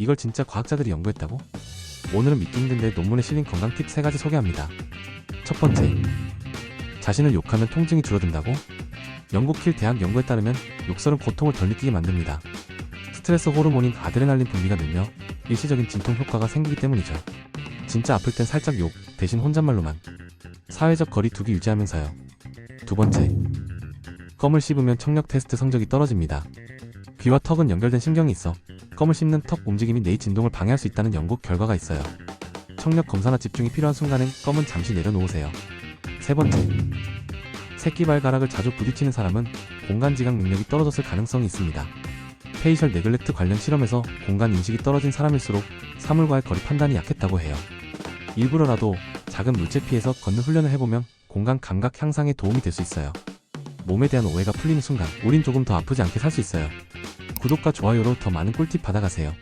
이걸 진짜 과학자들이 연구했다고? 오늘은 믿기 힘든데 논문에 실린 건강 팁 3가지 소개합니다. 첫 번째, 자신을 욕하면 통증이 줄어든다고? 영국 킬 대학 연구에 따르면 욕설은 고통을 덜 느끼게 만듭니다. 스트레스 호르몬인 아드레날린 분비가 늘며 일시적인 진통 효과가 생기기 때문이죠. 진짜 아플 땐 살짝 욕, 대신 혼잣말로만. 사회적 거리 두기 유지하면서요. 두 번째, 껌을 씹으면 청력 테스트 성적이 떨어집니다. 귀와 턱은 연결된 신경이 있어 껌을 씹는 턱 움직임이 뇌의 진동을 방해할 수 있다는 연구 결과가 있어요. 청력 검사나 집중이 필요한 순간엔 껌은 잠시 내려놓으세요. 세 번째, 새끼 발가락을 자주 부딪히는 사람은 공간 지각 능력이 떨어졌을 가능성이 있습니다. 페이셜 네글렉트 관련 실험에서 공간 인식이 떨어진 사람일수록 사물과의 거리 판단이 약했다고 해요. 일부러라도 작은 물체 피해서 걷는 훈련을 해보면 공간 감각 향상에 도움이 될 수 있어요. 몸에 대한 오해가 풀리는 순간 우린 조금 더 아프지 않게 살 수 있어요. 구독과 좋아요로 더 많은 꿀팁 받아가세요.